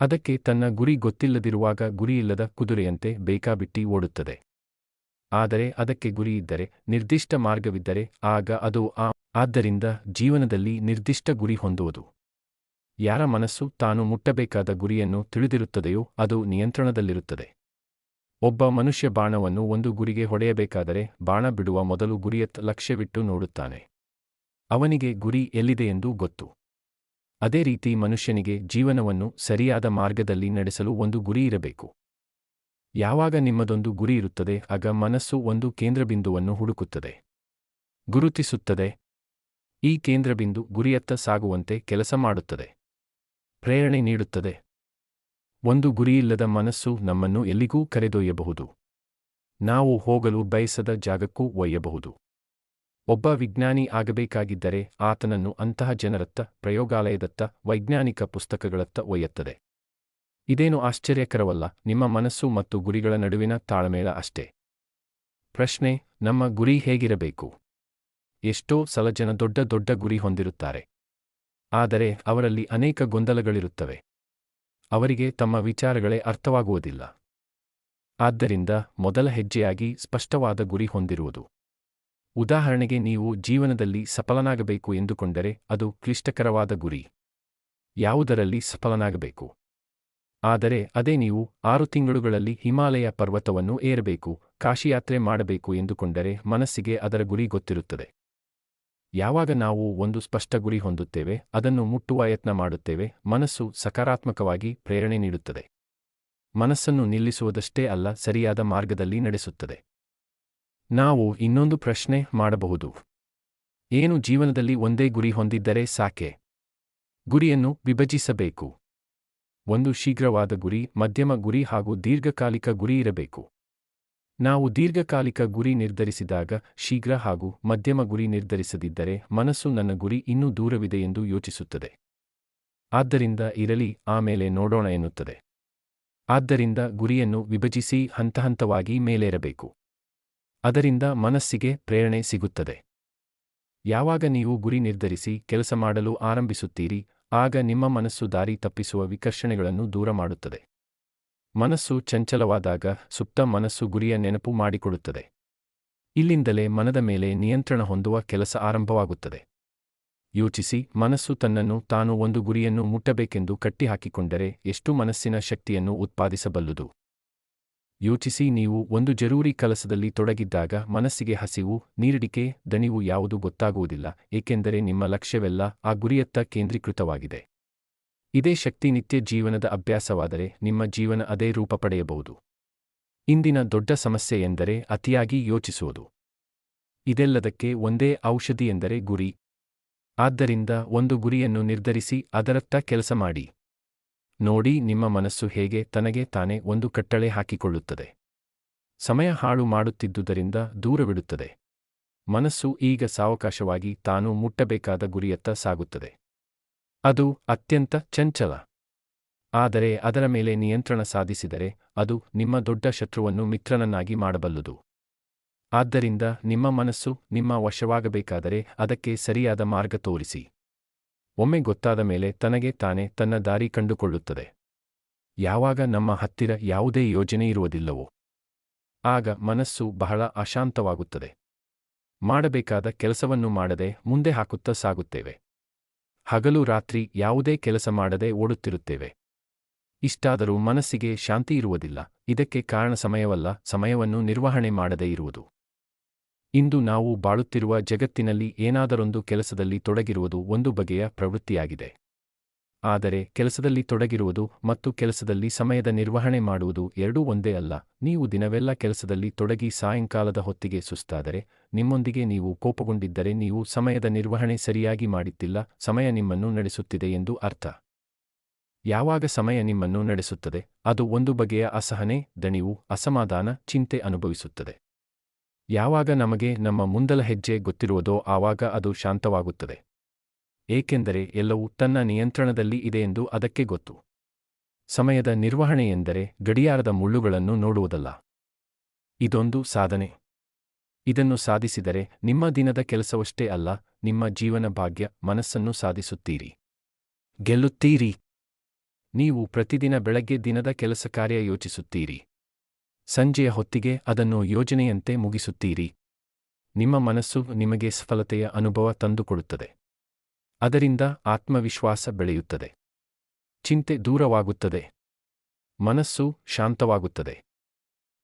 ಅದಕ್ಕೆ ತನ್ನ ಗುರಿ ಗೊತ್ತಿಲ್ಲದಿರುವಾಗ ಗುರಿಯಿಲ್ಲದ ಕುದುರೆಯಂತೆ ಬೇಕಾಬಿಟ್ಟಿ ಓಡುತ್ತದೆ. ಆದರೆ ಅದಕ್ಕೆ ಗುರಿಯಿದ್ದರೆ, ನಿರ್ದಿಷ್ಟ ಮಾರ್ಗವಿದ್ದರೆ ಆಗ ಅದು ಆದ್ದರಿಂದ ಜೀವನದಲ್ಲಿ ನಿರ್ದಿಷ್ಟ ಗುರಿ ಹೊಂದುವುದು. ಯಾರ ಮನಸ್ಸು ತಾನು ಮುಟ್ಟಬೇಕಾದ ಗುರಿಯನ್ನು ತಿಳಿದಿರುತ್ತದೆಯೋ ಅದು ನಿಯಂತ್ರಣದಲ್ಲಿರುತ್ತದೆ. ಒಬ್ಬ ಮನುಷ್ಯ ಬಾಣವನ್ನು ಒಂದು ಗುರಿಗೆ ಹೊಡೆಯಬೇಕಾದರೆ ಬಾಣ ಬಿಡುವ ಮೊದಲು ಗುರಿಯತ್ತ ಲಕ್ಷ್ಯವಿಟ್ಟು ನೋಡುತ್ತಾನೆ. ಅವನಿಗೆ ಗುರಿ ಎಲ್ಲಿದೆಯೆಂದು ಗೊತ್ತು. ಅದೇ ರೀತಿ ಮನುಷ್ಯನಿಗೆ ಜೀವನವನ್ನು ಸರಿಯಾದ ಮಾರ್ಗದಲ್ಲಿ ನಡೆಸಲು ಒಂದು ಗುರಿ ಇರಬೇಕು. ಯಾವಾಗ ನಿಮ್ಮದೊಂದು ಗುರಿ ಇರುತ್ತದೆ, ಆಗ ಮನಸ್ಸು ಒಂದು ಕೇಂದ್ರಬಿಂದುವನ್ನು ಹುಡುಕುತ್ತದೆ. ಗುರುತಿಸುತ್ತದೆ. ಈ ಕೇಂದ್ರಬಿಂದು ಗುರಿಯತ್ತ ಸಾಗುವಂತೆ ಕೆಲಸ ಮಾಡುತ್ತದೆ. ಪ್ರೇರಣೆ ನೀಡುತ್ತದೆ. ಒಂದು ಗುರಿಯಿಲ್ಲದ ಮನಸ್ಸು ನಮ್ಮನ್ನು ಎಲ್ಲಿಗೂ ಕರೆದೊಯ್ಯಬಹುದು. ನಾವು ಹೋಗಲು ಬಯಸದ ಜಾಗಕ್ಕೂ ಒಯ್ಯಬಹುದು. ಒಬ್ಬ ವಿಜ್ಞಾನಿ ಆಗಬೇಕಾಗಿದ್ದರೆ ಆತನನ್ನು ಅಂತಹ ಜನರತ್ತ, ಪ್ರಯೋಗಾಲಯದತ್ತ, ವೈಜ್ಞಾನಿಕ ಪುಸ್ತಕಗಳತ್ತ ಒಯ್ಯುತ್ತದೆ. ಇದೇನು ಆಶ್ಚರ್ಯಕರವಲ್ಲ, ನಿಮ್ಮ ಮನಸ್ಸು ಮತ್ತು ಗುರಿಗಳ ನಡುವಿನ ತಾಳಮೇಳ ಅಷ್ಟೇ. ಪ್ರಶ್ನೆ, ನಮ್ಮ ಗುರಿ ಹೇಗಿರಬೇಕು? ಎಷ್ಟೋ ಸಲ ಜನ ದೊಡ್ಡ ದೊಡ್ಡ ಗುರಿ ಹೊಂದಿರುತ್ತಾರೆ. ಆದರೆ ಅವರಲ್ಲಿ ಅನೇಕ ಗೊಂದಲಗಳಿರುತ್ತವೆ. ಅವರಿಗೆ ತಮ್ಮ ವಿಚಾರಗಳೇ ಅರ್ಥವಾಗುವುದಿಲ್ಲ. ಆದ್ದರಿಂದ ಮೊದಲ ಹೆಜ್ಜೆಯಾಗಿ ಸ್ಪಷ್ಟವಾದ ಗುರಿ ಹೊಂದಿರುವುದು. ಉದಾಹರಣೆಗೆ ನೀವು ಜೀವನದಲ್ಲಿ ಸಫಲನಾಗಬೇಕು ಎಂದುಕೊಂಡರೆ ಅದು ಕ್ಲಿಷ್ಟಕರವಾದ ಗುರಿ. ಯಾವುದರಲ್ಲಿ ಸಫಲನಾಗಬೇಕು? ಆದರೆ ಅದೇ ನೀವು ಆರು ತಿಂಗಳುಗಳಲ್ಲಿ ಹಿಮಾಲಯ ಪರ್ವತವನ್ನು ಏರಬೇಕು, ಕಾಶಿಯಾತ್ರೆ ಮಾಡಬೇಕು ಎಂದುಕೊಂಡರೆ ಮನಸ್ಸಿಗೆ ಅದರ ಗುರಿ ಗೊತ್ತಿರುತ್ತದೆ. ಯಾವಾಗ ನಾವು ಒಂದು ಸ್ಪಷ್ಟ ಗುರಿ ಹೊಂದುತ್ತೇವೆ, ಅದನ್ನು ಮುಟ್ಟುವ ಯತ್ನ ಮಾಡುತ್ತೇವೆ, ಮನಸ್ಸು ಸಕಾರಾತ್ಮಕವಾಗಿ ಪ್ರೇರಣೆ ನೀಡುತ್ತದೆ. ಮನಸ್ಸನ್ನು ನಿಲ್ಲಿಸುವುದಷ್ಟೇ ಅಲ್ಲ, ಸರಿಯಾದ ಮಾರ್ಗದಲ್ಲಿ ನಡೆಸುತ್ತದೆ. ನಾವು ಇನ್ನೊಂದು ಪ್ರಶ್ನೆ ಮಾಡಬಹುದು. ಏನು ಜೀವನದಲ್ಲಿ ಒಂದೇ ಗುರಿ ಹೊಂದಿದ್ದರೆ ಸಾಕೆ? ಗುರಿಯನ್ನು ವಿಭಜಿಸಬೇಕು. ಒಂದು ಶೀಘ್ರವಾದ ಗುರಿ, ಮಧ್ಯಮ ಗುರಿ ಹಾಗೂ ದೀರ್ಘಕಾಲಿಕ ಗುರಿ ಇರಬೇಕು. ನಾವು ದೀರ್ಘಕಾಲಿಕ ಗುರಿ ನಿರ್ಧರಿಸಿದಾಗ ಶೀಘ್ರ ಹಾಗೂ ಮಧ್ಯಮ ಗುರಿ ನಿರ್ಧರಿಸದಿದ್ದರೆ ಮನಸ್ಸು ನನ್ನ ಗುರಿ ಇನ್ನೂ ದೂರವಿದೆ ಎಂದು ಯೋಚಿಸುತ್ತದೆ. ಆದ್ದರಿಂದ ಇರಲಿ, ಆಮೇಲೆ ನೋಡೋಣ ಎನ್ನುತ್ತದೆ. ಆದ್ದರಿಂದ ಗುರಿಯನ್ನು ವಿಭಜಿಸಿ ಹಂತ ಹಂತವಾಗಿ ಮೇಲೇರಬೇಕು. ಅದರಿಂದ ಮನಸ್ಸಿಗೆ ಪ್ರೇರಣೆ ಸಿಗುತ್ತದೆ. ಯಾವಾಗ ನೀವು ಗುರಿ ನಿರ್ಧರಿಸಿ ಕೆಲಸ ಮಾಡಲು ಆರಂಭಿಸುತ್ತೀರಿ, ಆಗ ನಿಮ್ಮ ಮನಸ್ಸು ದಾರಿ ತಪ್ಪಿಸುವ ವಿಕರ್ಷಣೆಗಳನ್ನು ದೂರ ಮಾಡುತ್ತದೆ. ಮನಸ್ಸು ಚಂಚಲವಾದಾಗ ಸುಪ್ತ ಮನಸ್ಸು ಗುರಿಯ ನೆನಪು ಮಾಡಿಕೊಡುತ್ತದೆ. ಇಲ್ಲಿಂದಲೇ ಮನದ ಮೇಲೆ ನಿಯಂತ್ರಣ ಹೊಂದುವ ಕೆಲಸ ಆರಂಭವಾಗುತ್ತದೆ. ಯೋಚಿಸಿ, ಮನಸ್ಸು ತನ್ನನ್ನು ತಾನು ಒಂದು ಗುರಿಯನ್ನು ಮುಟ್ಟಬೇಕೆಂದು ಕಟ್ಟಿಹಾಕಿಕೊಂಡರೆ ಎಷ್ಟು ಮನಸ್ಸಿನ ಶಕ್ತಿಯನ್ನು ಉತ್ಪಾದಿಸಬಲ್ಲುದು. ಯೋಚಿಸಿ, ನೀವು ಒಂದು ಜರೂರಿ ಕೆಲಸದಲ್ಲಿ ತೊಡಗಿದ್ದಾಗ ಮನಸ್ಸಿಗೆ ಹಸಿವು, ನೀರಿಡಿಕೆ, ದಣಿವು ಯಾವುದು ಗೊತ್ತಾಗುವುದಿಲ್ಲ, ಏಕೆಂದರೆ ನಿಮ್ಮ ಲಕ್ಷ್ಯವೆಲ್ಲ ಆ ಗುರಿಯತ್ತ ಕೇಂದ್ರೀಕೃತವಾಗಿದೆ. ಇದೇ ಶಕ್ತಿ ನಿತ್ಯ ಜೀವನದ ಅಭ್ಯಾಸವಾದರೆ ನಿಮ್ಮ ಜೀವನ ಅದೇ ರೂಪ ಪಡೆಯಬಹುದು. ಇಂದಿನ ದೊಡ್ಡ ಸಮಸ್ಯೆ ಎಂದರೆ ಅತಿಯಾಗಿ ಯೋಚಿಸುವುದು. ಇದೆಲ್ಲದಕ್ಕೆ ಒಂದೇ ಔಷಧಿ ಎಂದರೆ ಗುರಿ. ಆದ್ದರಿಂದ ಒಂದು ಗುರಿಯನ್ನು ನಿರ್ಧರಿಸಿ ಅದರತ್ತ ಕೆಲಸ ಮಾಡಿ. ನೋಡಿ ನಿಮ್ಮ ಮನಸ್ಸು ಹೇಗೆ ತನಗೆ ತಾನೇ ಒಂದು ಕಟ್ಟಳೆ ಹಾಕಿಕೊಳ್ಳುತ್ತದೆ. ಸಮಯ ಹಾಳು ಮಾಡುತ್ತಿದ್ದುದರಿಂದ ದೂರವಿಡುತ್ತದೆ. ಮನಸ್ಸು ಈಗ ಸಾವಕಾಶವಾಗಿ ತಾನು ಮುಟ್ಟಬೇಕಾದ ಗುರಿಯತ್ತ ಸಾಗುತ್ತದೆ. ಅದು ಅತ್ಯಂತ ಚಂಚಲ. ಆದರೆ ಅದರ ಮೇಲೆ ನಿಯಂತ್ರಣ ಸಾಧಿಸಿದರೆ ಅದು ನಿಮ್ಮ ದೊಡ್ಡ ಶತ್ರುವನ್ನು ಮಿತ್ರನನ್ನಾಗಿ ಮಾಡಬಲ್ಲುದು. ಆದ್ದರಿಂದ ನಿಮ್ಮ ಮನಸ್ಸು ನಿಮ್ಮ ವಶವಾಗಬೇಕಾದರೆ ಅದಕ್ಕೆ ಸರಿಯಾದ ಮಾರ್ಗ ತೋರಿಸಿ. ಒಮ್ಮೆ ಗೊತ್ತಾದ ಮೇಲೆ ತನಗೆ ತಾನೇ ತನ್ನ ದಾರಿ ಕಂಡುಕೊಳ್ಳುತ್ತದೆ. ಯಾವಾಗ ನಮ್ಮ ಹತ್ತಿರ ಯಾವುದೇ ಯೋಜನೆ ಇರುವುದಿಲ್ಲವೋ. ಆಗ ಮನಸ್ಸು ಬಹಳ ಅಶಾಂತವಾಗುತ್ತದೆ. ಮಾಡಬೇಕಾದ ಕೆಲಸವನ್ನು ಮಾಡದೆ ಮುಂದೆ ಹಾಕುತ್ತಾ ಸಾಗುತ್ತೇವೆ. ಹಗಲು ರಾತ್ರಿ ಯಾವುದೇ ಕೆಲಸ ಮಾಡದೆ ಓಡುತ್ತಿರುತ್ತೇವೆ. ಇಷ್ಟಾದರೂ ಮನಸ್ಸಿಗೆ ಶಾಂತಿ ಇರುವುದಿಲ್ಲ. ಇದಕ್ಕೆ ಕಾರಣ ಸಮಯವಲ್ಲ. ಸಮಯವನ್ನು ನಿರ್ವಹಣೆ ಮಾಡದೇ ಇರುವುದು. ಇಂದು ನಾವು ಬಾಳುತ್ತಿರುವ ಜಗತ್ತಿನಲ್ಲಿ ಏನಾದರೊಂದು ಕೆಲಸದಲ್ಲಿ ತೊಡಗಿರುವುದು ಒಂದು ಬಗೆಯ ಪ್ರವೃತ್ತಿಯಾಗಿದೆ. ಆದರೆ ಕೆಲಸದಲ್ಲಿ ತೊಡಗಿರುವುದು ಮತ್ತು ಕೆಲಸದಲ್ಲಿ ಸಮಯದ ನಿರ್ವಹಣೆ ಮಾಡುವುದು ಎರಡೂ ಒಂದೇ ಅಲ್ಲ. ನೀವು ದಿನವೆಲ್ಲ ಕೆಲಸದಲ್ಲಿ ತೊಡಗಿ ಸಾಯಂಕಾಲದ ಹೊತ್ತಿಗೆ ಸುಸ್ತಾದರೆ, ನಿಮ್ಮೊಂದಿಗೆ ನೀವು ಕೋಪಗೊಂಡಿದ್ದರೆ ನೀವು ಸಮಯದ ನಿರ್ವಹಣೆ ಸರಿಯಾಗಿ ಮಾಡುತ್ತಿಲ್ಲ, ಸಮಯ ನಿಮ್ಮನ್ನು ನಡೆಸುತ್ತಿದೆ ಎಂದು ಅರ್ಥ. ಯಾವಾಗ ಸಮಯ ನಿಮ್ಮನ್ನು ನಡೆಸುತ್ತದೆ, ಅದು ಒಂದು ಬಗೆಯ ಅಸಹನೆ, ದಣಿವು, ಅಸಮಾಧಾನ, ಚಿಂತೆ ಅನುಭವಿಸುತ್ತದೆ. ಯಾವಾಗ ನಮಗೆ ನಮ್ಮ ಮುಂದಲ ಹೆಜ್ಜೆ ಗೊತ್ತಿರುವುದೋ ಆವಾಗ ಅದು ಶಾಂತವಾಗುತ್ತದೆ. ಏಕೆಂದರೆ ಎಲ್ಲವೂ ತನ್ನ ನಿಯಂತ್ರಣದಲ್ಲಿ ಇದೆಯೆಂದು ಅದಕ್ಕೆ ಗೊತ್ತು. ಸಮಯದ ನಿರ್ವಹಣೆ ಎಂದರೆ ಗಡಿಯಾರದ ಮುಳ್ಳುಗಳನ್ನು ನೋಡುವುದಲ್ಲ. ಇದೊಂದು ಸಾಧನೆ. ಇದನ್ನು ಸಾಧಿಸಿದರೆ ನಿಮ್ಮ ದಿನದ ಕೆಲಸವಷ್ಟೇ ಅಲ್ಲ, ನಿಮ್ಮ ಜೀವನ ಭಾಗ್ಯ, ಮನಸ್ಸನ್ನು ಸಾಧಿಸುತ್ತೀರಿ. ಗೆಲ್ಲುತ್ತೀರಿ. ನೀವು ಪ್ರತಿದಿನ ಬೆಳಗ್ಗೆ ದಿನದ ಕೆಲಸ ಕಾರ್ಯ ಯೋಚಿಸುತ್ತೀರಿ. ಸಂಜೆಯ ಹೊತ್ತಿಗೆ ಅದನ್ನು ಯೋಜನೆಯಂತೆ ಮುಗಿಸುತ್ತೀರಿ. ನಿಮ್ಮ ಮನಸ್ಸು ನಿಮಗೆ ಸಫಲತೆಯ ಅನುಭವ ತಂದುಕೊಡುತ್ತದೆ. ಅದರಿಂದ ಆತ್ಮವಿಶ್ವಾಸ ಬೆಳೆಯುತ್ತದೆ. ಚಿಂತೆ ದೂರವಾಗುತ್ತದೆ. ಮನಸ್ಸು ಶಾಂತವಾಗುತ್ತದೆ.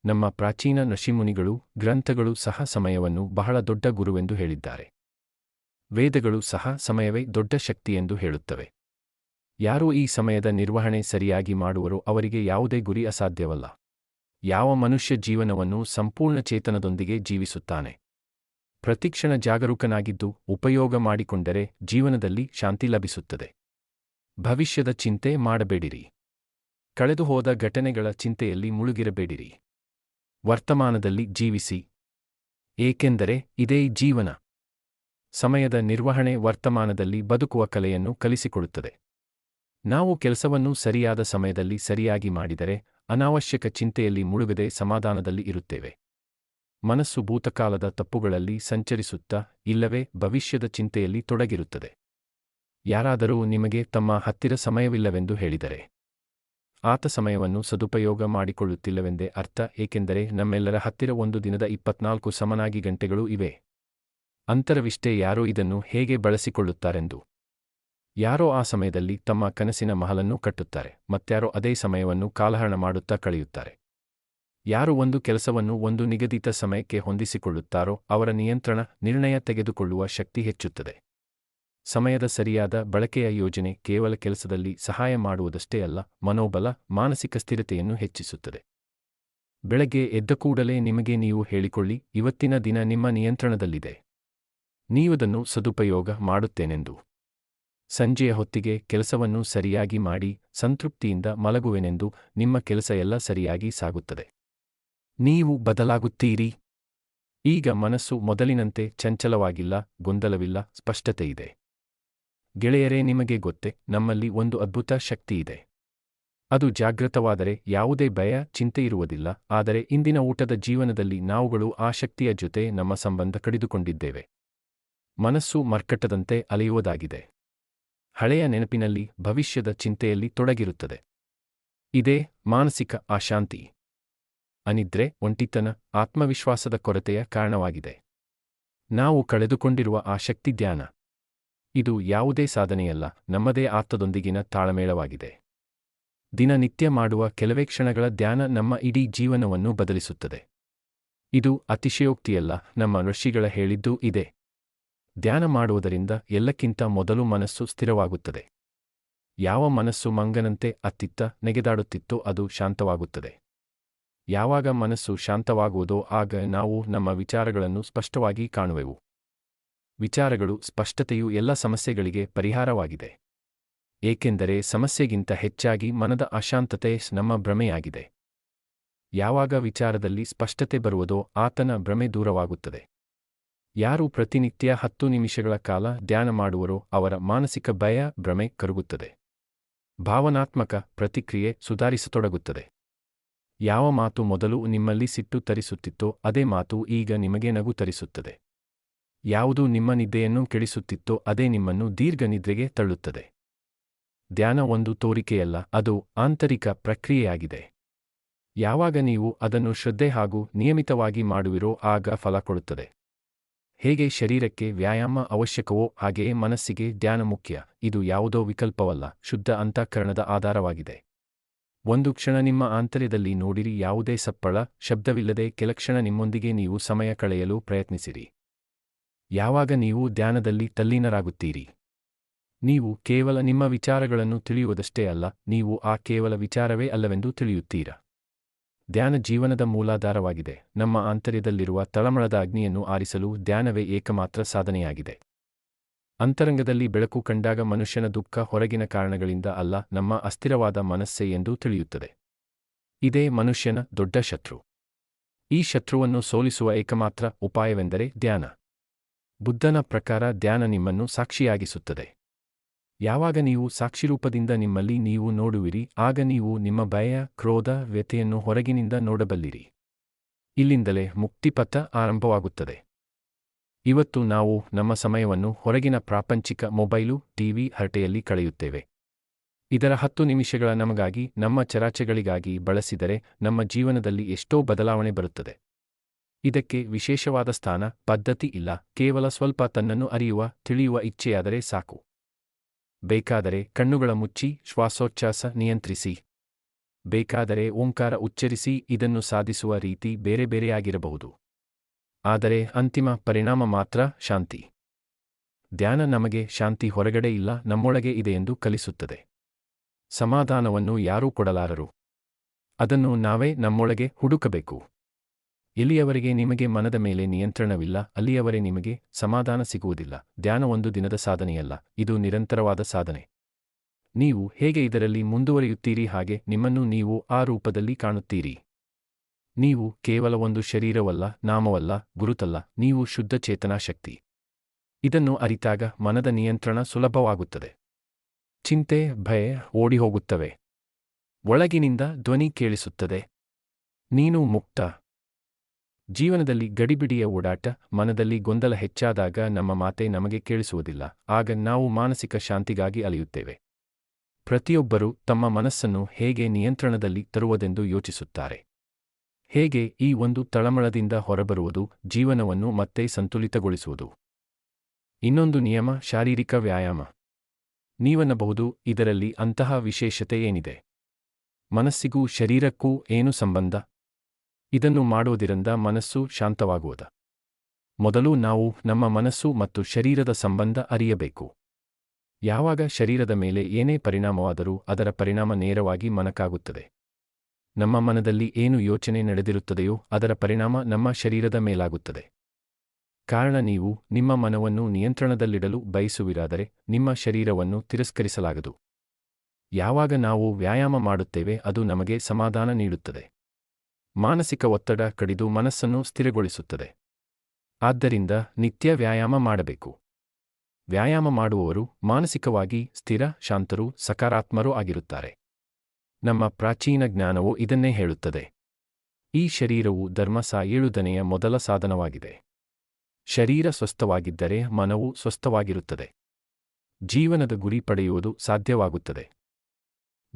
ನಮ್ಮ ಪ್ರಾಚೀನ ನಶಿಮುನಿಗಳು, ಗ್ರಂಥಗಳು ಸಹ ಸಮಯವನ್ನು ಬಹಳ ದೊಡ್ಡ ಗುರುವೆಂದು ಹೇಳಿದ್ದಾರೆ. ವೇದಗಳು ಸಹ ಸಮಯವೇ ದೊಡ್ಡ ಶಕ್ತಿಯೆಂದು ಹೇಳುತ್ತವೆ. ಯಾರು ಈ ಸಮಯದ ನಿರ್ವಹಣೆ ಸರಿಯಾಗಿ ಮಾಡುವರೋ ಅವರಿಗೆ ಯಾವುದೇ ಗುರಿ ಅಸಾಧ್ಯವಲ್ಲ. ಯಾವ ಮನುಷ್ಯ ಜೀವನವನ್ನು ಸಂಪೂರ್ಣ ಚೇತನದೊಂದಿಗೆ ಜೀವಿಸುತ್ತಾನೆ? ಪ್ರತಿಕ್ಷಣ ಜಾಗರೂಕನಾಗಿದ್ದು ಉಪಯೋಗ ಮಾಡಿಕೊಂಡರೆ ಜೀವನದಲ್ಲಿ ಶಾಂತಿ ಲಭಿಸುತ್ತದೆ. ಭವಿಷ್ಯದ ಚಿಂತೆ ಮಾಡಬೇಡಿರಿ. ಕಳೆದುಹೋದ ಘಟನೆಗಳ ಚಿಂತೆಯಲ್ಲಿ ಮುಳುಗಿರಬೇಡಿರಿ. ವರ್ತಮಾನದಲ್ಲಿ ಜೀವಿಸಿ. ಏಕೆಂದರೆ ಇದೇ ಜೀವನ. ಸಮಯದ ನಿರ್ವಹಣೆ ವರ್ತಮಾನದಲ್ಲಿ ಬದುಕುವ ಕಲೆಯನ್ನು ಕಲಿಸಿಕೊಡುತ್ತದೆ. ನಾವು ಕೆಲಸವನ್ನು ಸರಿಯಾದ ಸಮಯದಲ್ಲಿ ಸರಿಯಾಗಿ ಮಾಡಿದರೆ ಅನಾವಶ್ಯಕ ಚಿಂತೆಯಲ್ಲಿ ಮುಳುಗದೆ ಸಮಾಧಾನದಲ್ಲಿ ಇರುತ್ತೇವೆ. ಮನಸ್ಸು ಭೂತಕಾಲದ ತಪ್ಪುಗಳಲ್ಲಿ ಸಂಚರಿಸುತ್ತಾ, ಇಲ್ಲವೇ ಭವಿಷ್ಯದ ಚಿಂತೆಯಲ್ಲಿ ತೊಡಗಿರುತ್ತದೆ. ಯಾರಾದರೂ ನಿಮಗೆ ತಮ್ಮ ಹತ್ತಿರ ಸಮಯವಿಲ್ಲವೆಂದು ಹೇಳಿದರೆ. ಆತ ಸಮಯವನ್ನು ಸದುಪಯೋಗ ಮಾಡಿಕೊಳ್ಳುತ್ತಿಲ್ಲವೆಂದೇ ಅರ್ಥ, ಏಕೆಂದರೆ ನಮ್ಮೆಲ್ಲರ ಹತ್ತಿರ ಒಂದು ದಿನದ ಇಪ್ಪತ್ನಾಲ್ಕು ಸಮನಾಗಿ ಗಂಟೆಗಳು ಇವೆ. ಅಂತರವಿಷ್ಟೇ ಯಾರೋ ಇದನ್ನು ಹೇಗೆ ಬಳಸಿಕೊಳ್ಳುತ್ತಾರೆಂದು. ಯಾರೋ ಆ ಸಮಯದಲ್ಲಿ ತಮ್ಮ ಕನಸಿನ ಮಹಲನ್ನು ಕಟ್ಟುತ್ತಾರೆ ಮತ್ಯಾರೋ ಅದೇ ಸಮಯವನ್ನು ಕಾಲಹರಣ ಮಾಡುತ್ತಾ ಕಳೆಯುತ್ತಾರೆ. ಯಾರು ಒಂದು ಕೆಲಸವನ್ನು ಒಂದು ನಿಗದಿತ ಸಮಯಕ್ಕೆ ಹೊಂದಿಸಿಕೊಳ್ಳುತ್ತಾರೋ ಅವರ ನಿಯಂತ್ರಣ, ನಿರ್ಣಯ ತೆಗೆದುಕೊಳ್ಳುವ ಶಕ್ತಿ ಹೆಚ್ಚುತ್ತದೆ. ಸಮಯದ ಸರಿಯಾದ ಬಳಕೆಯ ಯೋಜನೆ ಕೇವಲ ಕೆಲಸದಲ್ಲಿ ಸಹಾಯ ಮಾಡುವುದಷ್ಟೇ ಅಲ್ಲ, ಮನೋಬಲ, ಮಾನಸಿಕ ಸ್ಥಿರತೆಯನ್ನು ಹೆಚ್ಚಿಸುತ್ತದೆ. ಬೆಳಗ್ಗೆ ಎದ್ದ ಕೂಡಲೇ ನಿಮಗೆ ನೀವು ಹೇಳಿಕೊಳ್ಳಿ, ಇವತ್ತಿನ ದಿನ ನಿಮ್ಮ ನಿಯಂತ್ರಣದಲ್ಲಿದೆ. ನೀವದನ್ನು ಸದುಪಯೋಗ ಮಾಡುತ್ತೇನೆಂದು. ಸಂಜೆಯ ಹೊತ್ತಿಗೆ ಕೆಲಸವನ್ನು ಸರಿಯಾಗಿ ಮಾಡಿ, ಸಂತೃಪ್ತಿಯಿಂದ ಮಲಗುವೆನೆಂದು ನಿಮ್ಮ ಕೆಲಸ ಎಲ್ಲ ಸರಿಯಾಗಿ ಸಾಗುತ್ತದೆ. ನೀವು ಬದಲಾಗುತ್ತೀರಿ. ಈಗ ಮನಸ್ಸು ಮೊದಲಿನಂತೆ ಚಂಚಲವಾಗಿಲ್ಲ, ಗೊಂದಲವಿಲ್ಲ, ಸ್ಪಷ್ಟತೆಯಿದೆ. ಗೆಳೆಯರೇ, ನಿಮಗೆ ಗೊತ್ತೇ, ನಮ್ಮಲ್ಲಿ ಒಂದು ಅದ್ಭುತ ಶಕ್ತಿ ಇದೆ ಅದು ಜಾಗೃತವಾದರೆ ಯಾವುದೇ ಭಯ, ಚಿಂತೆ ಇರುವುದಿಲ್ಲ, ಆದರೆ ಇಂದಿನ ಊಟದ ಜೀವನದಲ್ಲಿ ನಾವುಗಳು ಆ ಶಕ್ತಿಯ ಜೊತೆ ನಮ್ಮ ಸಂಬಂಧ ಕಡಿದುಕೊಂಡಿದ್ದೇವೆ. ಮನಸ್ಸು ಮರ್ಕಟದಂತೆ ಅಲೆಯುವುದಾಗಿದೆ. ಹಳೆಯ ನೆನಪಿನಲ್ಲಿ ಭವಿಷ್ಯದ ಚಿಂತೆಯಲ್ಲಿ ತೊಡಗಿರುತ್ತದೆ. ಇದೇ ಮಾನಸಿಕ ಅಶಾಂತಿ. ಅನಿದ್ರೆ ಒಂಟಿತನ, ಆತ್ಮವಿಶ್ವಾಸದ ಕೊರತೆಯ ಕಾರಣವಾಗಿದೆ. ನಾವು ಕಳೆದುಕೊಂಡಿರುವ ಆ ಶಕ್ತಿ ಧ್ಯಾನ. ಇದು ಯಾವುದೇ ಸಾಧನೆಯಲ್ಲ, ನಮ್ಮದೇ ಆತ್ಮದೊಂದಿಗಿನ ತಾಳಮೇಳವಾಗಿದೆ. ದಿನನಿತ್ಯ ಮಾಡುವ ಕೆಲವೇ ಕ್ಷಣಗಳ ಧ್ಯಾನ ನಮ್ಮ ಇಡೀ ಜೀವನವನ್ನು ಬದಲಿಸುತ್ತದೆ. ಇದು ಅತಿಶಯೋಕ್ತಿಯಲ್ಲ, ನಮ್ಮ ಋಷಿಗಳ ಹೇಳಿದ್ದೂ ಇದೆ. ಧ್ಯಾನ ಮಾಡುವುದರಿಂದ ಎಲ್ಲಕ್ಕಿಂತ ಮೊದಲು ಮನಸ್ಸು ಸ್ಥಿರವಾಗುತ್ತದೆ. ಯಾವ ಮನಸ್ಸು ಮಂಗನಂತೆ ಅತ್ತಿತ್ತ, ನೆಗೆದಾಡುತ್ತಿತ್ತೋ ಅದು ಶಾಂತವಾಗುತ್ತದೆ. ಯಾವಾಗ ಮನಸ್ಸು ಶಾಂತವಾಗುವುದೋ ಆಗ ನಾವು ನಮ್ಮ ವಿಚಾರಗಳನ್ನು ಸ್ಪಷ್ಟವಾಗಿ ಕಾಣುವೆವು. ವಿಚಾರಗಳು ಸ್ಪಷ್ಟತೆಯು ಎಲ್ಲ ಸಮಸ್ಯೆಗಳಿಗೆ ಪರಿಹಾರವಾಗಿದೆ. ಏಕೆಂದರೆ ಸಮಸ್ಯೆಗಿಂತ ಹೆಚ್ಚಾಗಿ ಮನದ ಅಶಾಂತತೆ ನಮ್ಮ ಭ್ರಮೆಯಾಗಿದೆ. ಯಾವಾಗ ವಿಚಾರದಲ್ಲಿ ಸ್ಪಷ್ಟತೆ ಬರುವುದೋ ಆತನ ಭ್ರಮೆ ದೂರವಾಗುತ್ತದೆ. ಯಾರು ಪ್ರತಿನಿತ್ಯ ಹತ್ತು ನಿಮಿಷಗಳ ಕಾಲ ಧ್ಯಾನ ಮಾಡುವರೋ ಅವರ ಮಾನಸಿಕ ಭಯ ಭ್ರಮೆ ಕರಗುತ್ತದೆ. ಭಾವನಾತ್ಮಕ ಪ್ರತಿಕ್ರಿಯೆ ಸುಧಾರಿಸತೊಡಗುತ್ತದೆ. ಯಾವ ಮಾತು ಮೊದಲು ನಿಮ್ಮಲ್ಲಿ ಸಿಟ್ಟು ತರಿಸುತ್ತಿತ್ತೋ ಅದೇ ಮಾತು ಈಗ ನಿಮಗೆ ನಗು ತರಿಸುತ್ತದೆ. ಯಾವುದು ನಿಮ್ಮ ನಿದ್ದೆಯನ್ನು ಕೆಡಿಸುತ್ತಿತ್ತೋ ಅದೇ ನಿಮ್ಮನ್ನು ದೀರ್ಘ ನಿದ್ರೆಗೆ ತಳ್ಳುತ್ತದೆ. ಧ್ಯಾನ ಒಂದು ತೋರಿಕೆಯಲ್ಲ, ಅದು ಆಂತರಿಕ ಪ್ರಕ್ರಿಯೆಯಾಗಿದೆ. ಯಾವಾಗ ನೀವು ಅದನ್ನು ಶ್ರದ್ಧೆ ಹಾಗೂ ನಿಯಮಿತವಾಗಿ ಮಾಡುವಿರೋ ಆಗ ಫಲ ಕೊಡುತ್ತದೆ. ಹೇಗೆ ಶರೀರಕ್ಕೆ ವ್ಯಾಯಾಮ ಅವಶ್ಯಕವೋ ಹಾಗೆಯೇ ಮನಸ್ಸಿಗೆ ಧ್ಯಾನ ಮುಖ್ಯ, ಇದು ಯಾವುದೋ ವಿಕಲ್ಪವಲ್ಲ, ಶುದ್ಧ ಅಂತಃಕರಣದ ಆಧಾರವಾಗಿದೆ. ಒಂದು ಕ್ಷಣ ನಿಮ್ಮ ಆಂತರ್ಯದಲ್ಲಿ ನೋಡಿರಿ, ಯಾವುದೇ ಸಪ್ಪಳ, ಶಬ್ದವಿಲ್ಲದೆ ಕೆಲಕ್ಷಣ ನಿಮ್ಮೊಂದಿಗೆ ನೀವು ಸಮಯ ಕಳೆಯಲು ಪ್ರಯತ್ನಿಸಿರಿ. ಯಾವಾಗ ನೀವು ಧ್ಯಾನದಲ್ಲಿ ತಲ್ಲೀನರಾಗುತ್ತೀರಿ? ನೀವು ಕೇವಲ ನಿಮ್ಮ ವಿಚಾರಗಳನ್ನು ತಿಳಿಯುವುದಷ್ಟೇ ಅಲ್ಲ, ನೀವು ಆ ಕೇವಲ ವಿಚಾರವೇ ಅಲ್ಲವೆಂದು ತಿಳಿಯುತ್ತೀರಾ. ಧ್ಯಾನ ಜೀವನದ ಮೂಲಾಧಾರವಾಗಿದೆ. ನಮ್ಮ ಆಂತರ್ಯದಲ್ಲಿರುವ ತಳಮಳದ ಅಗ್ನಿಯನ್ನು ಆರಿಸಲು ಧ್ಯಾನವೇ ಏಕಮಾತ್ರ ಸಾಧನೆಯಾಗಿದೆ. ಅಂತರಂಗದಲ್ಲಿ ಬೆಳಕು ಕಂಡಾಗ ಮನುಷ್ಯನ ದುಃಖ ಹೊರಗಿನ ಕಾರಣಗಳಿಂದ ಅಲ್ಲ, ನಮ್ಮ ಅಸ್ಥಿರವಾದ ಮನಸ್ಸೇ ಎಂದು ತಿಳಿಯುತ್ತದೆ. ಇದೇ ಮನುಷ್ಯನ ದೊಡ್ಡ ಶತ್ರು. ಈ ಶತ್ರುವನ್ನು ಸೋಲಿಸುವ ಏಕಮಾತ್ರ ಉಪಾಯವೆಂದರೆ ಧ್ಯಾನ. ಬುದ್ಧನ ಪ್ರಕಾರ ಧ್ಯಾನ ನಿಮ್ಮನ್ನು ಸಾಕ್ಷಿಯಾಗಿಸುತ್ತದೆ. ಯಾವಾಗ ನೀವು ಸಾಕ್ಷಿರೂಪದಿಂದ ನಿಮ್ಮಲ್ಲಿ ನೀವು ನೋಡುವಿರಿ, ಆಗ ನೀವು ನಿಮ್ಮ ಭಯ, ಕ್ರೋಧ, ವ್ಯಥೆಯನ್ನು ಹೊರಗಿನಿಂದ ನೋಡಬಲ್ಲಿರಿ. ಇಲ್ಲಿಂದಲೇ ಮುಕ್ತಿಪಥ ಆರಂಭವಾಗುತ್ತದೆ. ಇವತ್ತು ನಾವು ನಮ್ಮ ಸಮಯವನ್ನು ಹೊರಗಿನ ಪ್ರಾಪಂಚಿಕ ಮೊಬೈಲು, ಟಿವಿ ಹರಟೆಯಲ್ಲಿ ಕಳೆಯುತ್ತೇವೆ. ಇದರ ಹತ್ತು ನಿಮಿಷಗಳ ನಮಗಾಗಿ, ನಮ್ಮ ಚರಾಚೆಗಳಿಗಾಗಿ ಬಳಸಿದರೆ ನಮ್ಮ ಜೀವನದಲ್ಲಿ ಎಷ್ಟೋ ಬದಲಾವಣೆ ಬರುತ್ತದೆ. ಇದಕ್ಕೆ ವಿಶೇಷವಾದ ಸ್ಥಾನ, ಪದ್ಧತಿ ಇಲ್ಲ, ಕೇವಲ ಸ್ವಲ್ಪ ತನ್ನನ್ನು ಅರಿಯುವ, ತಿಳಿಯುವ ಇಚ್ಛೆಯಾದರೆ ಸಾಕು. ಬೇಕಾದರೆ ಕಣ್ಣುಗಳ ಮುಚ್ಚಿ, ಶ್ವಾಸೋಚ್ಛ್ವಾಸ ನಿಯಂತ್ರಿಸಿ. ಬೇಕಾದರೆ ಓಂಕಾರ ಉಚ್ಚರಿಸಿ, ಇದನ್ನು ಸಾಧಿಸುವ ರೀತಿ ಬೇರೆ ಬೇರೆಯಾಗಿರಬಹುದು. ಆದರೆ ಅಂತಿಮ ಪರಿಣಾಮ ಮಾತ್ರ ಶಾಂತಿ. ಧ್ಯಾನ ನಮಗೆ ಶಾಂತಿ ಹೊರಗಡೆ ಇಲ್ಲ, ನಮ್ಮೊಳಗೆ ಇದೆಯೆಂದು ಕಲಿಸುತ್ತದೆ. ಸಮಾಧಾನವನ್ನು ಯಾರೂ ಕೊಡಲಾರರು. ಅದನ್ನು ನಾವೇ ನಮ್ಮೊಳಗೆ ಹುಡುಕಬೇಕು. ಎಲ್ಲಿಯವರೆಗೆ ನಿಮಗೆ ಮನದ ಮೇಲೆ ನಿಯಂತ್ರಣವಿಲ್ಲ, ಅಲ್ಲಿಯವರೆ ನಿಮಗೆ ಸಮಾಧಾನ ಸಿಗುವುದಿಲ್ಲ. ಧ್ಯಾನ ಒಂದು ದಿನದ ಸಾಧನೆಯಲ್ಲ, ಇದು ನಿರಂತರವಾದ ಸಾಧನೆ. ನೀವು ಹೇಗೆ ಇದರಲ್ಲಿ ಮುಂದುವರಿಯುತ್ತೀರಿ ಹಾಗೆ ನಿಮ್ಮನ್ನು ನೀವು ಆ ರೂಪದಲ್ಲಿ ಕಾಣುತ್ತೀರಿ. ನೀವು ಕೇವಲ ಒಂದು ಶರೀರವಲ್ಲ, ನಾಮವಲ್ಲ, ಗುರುತಲ್ಲ, ನೀವು ಶುದ್ಧ ಚೇತನಾ ಶಕ್ತಿ. ಇದನ್ನು ಅರಿತಾಗ ಮನದ ನಿಯಂತ್ರಣ ಸುಲಭವಾಗುತ್ತದೆ. ಚಿಂತೆ, ಭಯ ಓಡಿಹೋಗುತ್ತವೆ. ಒಳಗಿನಿಂದ ಧ್ವನಿ ಕೇಳಿಸುತ್ತದೆ. ನೀನು ಮುಕ್ತ. ಜೀವನದಲ್ಲಿ ಗಡಿಬಿಡಿಯ ಓಡಾಟ, ಮನದಲ್ಲಿ ಗೊಂದಲ ಹೆಚ್ಚಾದಾಗ ನಮ್ಮ ಮಾತೆ ನಮಗೆ ಕೇಳಿಸುವುದಿಲ್ಲ, ಆಗ ನಾವು ಮಾನಸಿಕ ಶಾಂತಿಗಾಗಿ ಅಲೆಯುತ್ತೇವೆ. ಪ್ರತಿಯೊಬ್ಬರೂ ತಮ್ಮ ಮನಸ್ಸನ್ನು ಹೇಗೆ ನಿಯಂತ್ರಣದಲ್ಲಿ ತರುವುದೆಂದು ಯೋಚಿಸುತ್ತಾರೆ. ಹೇಗೆ ಈ ಒಂದು ತಳಮಳದಿಂದ ಹೊರಬರುವುದು, ಜೀವನವನ್ನು ಮತ್ತೆ ಸಂತುಲಿತಗೊಳಿಸುವುದು? ಇನ್ನೊಂದು ನಿಯಮ, ಶಾರೀರಿಕ ವ್ಯಾಯಾಮ. ನೀವನ್ನಬಹುದು, ಇದರಲ್ಲಿ ಅಂತಹ ವಿಶೇಷತೆ ಏನಿದೆ? ಮನಸ್ಸಿಗೂ ಶರೀರಕ್ಕೂ ಏನು ಸಂಬಂಧ? ಇದನ್ನು ಮಾಡುವುದರಿಂದ ಮನಸ್ಸು ಶಾಂತವಾಗುವುದ? ಮೊದಲು ನಾವು ನಮ್ಮ ಮನಸ್ಸು ಮತ್ತು ಶರೀರದ ಸಂಬಂಧ ಅರಿಯಬೇಕು. ಯಾವಾಗ ಶರೀರದ ಮೇಲೆ ಏನೇ ಪರಿಣಾಮವಾದರೂ ಅದರ ಪರಿಣಾಮ ನೇರವಾಗಿ ಮನಕ್ಕಾಗುತ್ತದೆ ನಮ್ಮ ಮನದಲ್ಲಿ ಏನು ಯೋಚನೆ ನಡೆದಿರುತ್ತದೆಯೋ ಅದರ ಪರಿಣಾಮ ನಮ್ಮ ಶರೀರದ ಮೇಲಾಗುತ್ತದೆ. ಕಾರಣ ನೀವು ನಿಮ್ಮ ಮನವನ್ನು ನಿಯಂತ್ರಣದಲ್ಲಿಡಲು ಬಯಸುವಿರಾದರೆ ನಿಮ್ಮ ಶರೀರವನ್ನು ತಿರಸ್ಕರಿಸಲಾಗದು. ಯಾವಾಗ ನಾವು ವ್ಯಾಯಾಮ ಮಾಡುತ್ತೇವೆ ಅದು ನಮಗೆ ಸಮಾಧಾನ ನೀಡುತ್ತದೆ. ಮಾನಸಿಕ ಒತ್ತಡ ಕಡಿದು ಮನಸ್ಸನ್ನು ಸ್ಥಿರಗೊಳಿಸುತ್ತದೆ. ಆದ್ದರಿಂದ ನಿತ್ಯ ವ್ಯಾಯಾಮ ಮಾಡಬೇಕು. ವ್ಯಾಯಾಮ ಮಾಡುವವರು ಮಾನಸಿಕವಾಗಿ ಸ್ಥಿರ, ಶಾಂತರು, ಸಕಾರಾತ್ಮರೂ ಆಗಿರುತ್ತಾರೆ. ನಮ್ಮ ಪ್ರಾಚೀನ ಜ್ಞಾನವು ಇದನ್ನೇ ಹೇಳುತ್ತದೆ. ಈ ಶರೀರವು ಧರ್ಮಸ ಏಳುದನೆಯ ಮೊದಲ ಸಾಧನವಾಗಿದೆ. ಶರೀರ ಸ್ವಸ್ಥವಾಗಿದ್ದರೆ ಮನವು ಸ್ವಸ್ಥವಾಗಿರುತ್ತದೆ. ಜೀವನದ ಗುರಿ ಪಡೆಯುವುದು ಸಾಧ್ಯವಾಗುತ್ತದೆ.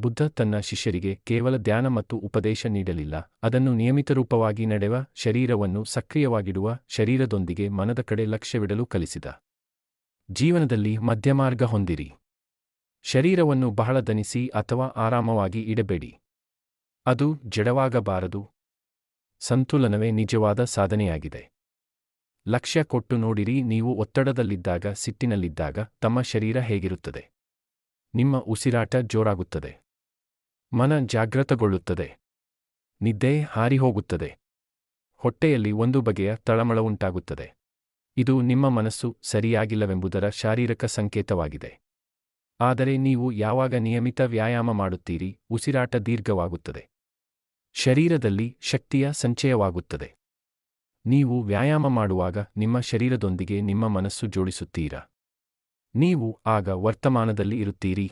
ಬುದ್ಧ ತನ್ನ ಶಿಷ್ಯರಿಗೆ ಕೇವಲ ಧ್ಯಾನ ಮತ್ತು ಉಪದೇಶ ನೀಡಲಿಲ್ಲ, ಅದನ್ನು ನಿಯಮಿತ ರೂಪವಾಗಿ ನಡೆವ ಶರೀರವನ್ನು ಸಕ್ರಿಯವಾಗಿಡುವ ಶರೀರದೊಂದಿಗೆ ಮನದ ಕಡೆ ಲಕ್ಷ್ಯವಿಡಲು ಕಲಿಸಿದ. ಜೀವನದಲ್ಲಿ ಮಧ್ಯಮಾರ್ಗ ಹೊಂದಿರಿ. ಶರೀರವನ್ನು ಬಹಳ ದನಿಸಿ ಅಥವಾ ಆರಾಮವಾಗಿ ಇಡಬೇಡಿ. ಅದು ಜಡವಾಗಬಾರದು. ಸಂತುಲನವೇ ನಿಜವಾದ ಸಾಧನೆಯಾಗಿದೆ. ಲಕ್ಷ್ಯ ಕೊಟ್ಟು ನೋಡಿರಿ, ನೀವು ಒತ್ತಡದಲ್ಲಿದ್ದಾಗ, ಸಿಟ್ಟಿನಲ್ಲಿದ್ದಾಗ, ತಮ್ಮ ಶರೀರ ಹೇಗಿರುತ್ತದೆ? ನಿಮ್ಮ ಉಸಿರಾಟ ಜೋರಾಗುತ್ತದೆ. ಮನ ಜಾಗೃತಗೊಳ್ಳುತ್ತದೆ ನಿದ್ದೆ ಹಾರಿಹೋಗುತ್ತದೆ. ಹೊಟ್ಟೆಯಲ್ಲಿ ಒಂದು ಬಗೆಯ ತಳಮಳ ಉಂಟಾಗುತ್ತದೆ. ಇದು ನಿಮ್ಮ ಮನಸ್ಸು ಸರಿಯಾಗಿಲ್ಲವೆಂಬುದರ ಶಾರೀರಿಕ ಸಂಕೇತವಾಗಿದೆ. ಆದರೆ ನೀವು ಯಾವಾಗ ನಿಯಮಿತ ವ್ಯಾಯಾಮ ಮಾಡುತ್ತೀರಿ, ಉಸಿರಾಟ ದೀರ್ಘವಾಗುತ್ತದೆ. ಶರೀರದಲ್ಲಿ ಶಕ್ತಿಯ ಸಂಚಯವಾಗುತ್ತದೆ. ನೀವು ವ್ಯಾಯಾಮ ಮಾಡುವಾಗ ನಿಮ್ಮ ಶರೀರದೊಂದಿಗೆ ನಿಮ್ಮ ಮನಸ್ಸು ಜೋಡಿಸುತ್ತೀರಾ? ನೀವು ಆಗ ವರ್ತಮಾನದಲ್ಲಿ ಇರುತ್ತೀರಿ.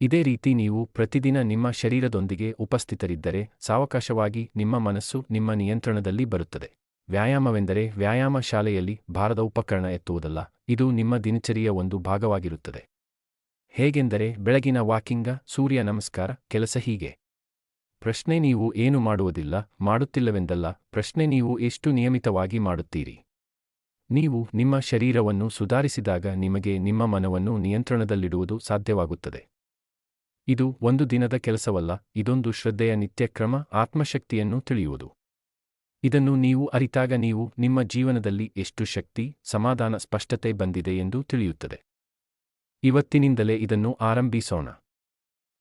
ಇದೇ ರೀತಿ ನೀವು ಪ್ರತಿದಿನ ನಿಮ್ಮ ಶರೀರದೊಂದಿಗೆ ಉಪಸ್ಥಿತರಿದ್ದರೆ ಸಾವಕಾಶವಾಗಿ ನಿಮ್ಮ ಮನಸ್ಸು ನಿಮ್ಮ ನಿಯಂತ್ರಣದಲ್ಲಿ ಬರುತ್ತದೆ. ವ್ಯಾಯಾಮವೆಂದರೆ ವ್ಯಾಯಾಮ ಶಾಲೆಯಲ್ಲಿ ಭಾರದ ಉಪಕರಣ ಎತ್ತುವುದಲ್ಲ, ಇದು ನಿಮ್ಮ ದಿನಚರಿಯ ಒಂದು ಭಾಗವಾಗಿರುತ್ತದೆ. ಹೇಗೆಂದರೆ ಬೆಳಗಿನ ವಾಕಿಂಗ, ಸೂರ್ಯ ನಮಸ್ಕಾರ, ಕೆಲಸ ಹೀಗೆ. ಪ್ರಶ್ನೆ ನೀವು ಏನು ಮಾಡುವುದಿಲ್ಲ, ಮಾಡುತ್ತಿಲ್ಲವೆಂದಲ್ಲ, ಪ್ರಶ್ನೆ ನೀವು ಎಷ್ಟು ನಿಯಮಿತವಾಗಿ ಮಾಡುತ್ತೀರಿ? ನೀವು ನಿಮ್ಮ ಶರೀರವನ್ನು ಸುಧಾರಿಸಿದಾಗ ನಿಮಗೆ ನಿಮ್ಮ ಮನವನ್ನು ನಿಯಂತ್ರಣದಲ್ಲಿಡುವುದು ಸಾಧ್ಯವಾಗುತ್ತದೆ. ಇದು ಒಂದು ದಿನದ ಕೆಲಸವಲ್ಲ, ಇದೊಂದು ಶ್ರದ್ಧೆಯ ನಿತ್ಯಕ್ರಮ, ಆತ್ಮಶಕ್ತಿಯನ್ನು ತಿಳಿಯುವುದು. ಇದನ್ನು ನೀವು ಅರಿತಾಗ ನೀವು ನಿಮ್ಮ ಜೀವನದಲ್ಲಿ ಎಷ್ಟು ಶಕ್ತಿ, ಸಮಾಧಾನ, ಸ್ಪಷ್ಟತೆ ಬಂದಿದೆ ಎಂದು ತಿಳಿಯುತ್ತದೆ. ಇವತ್ತಿನಿಂದಲೇ ಇದನ್ನು ಆರಂಭಿಸೋಣ.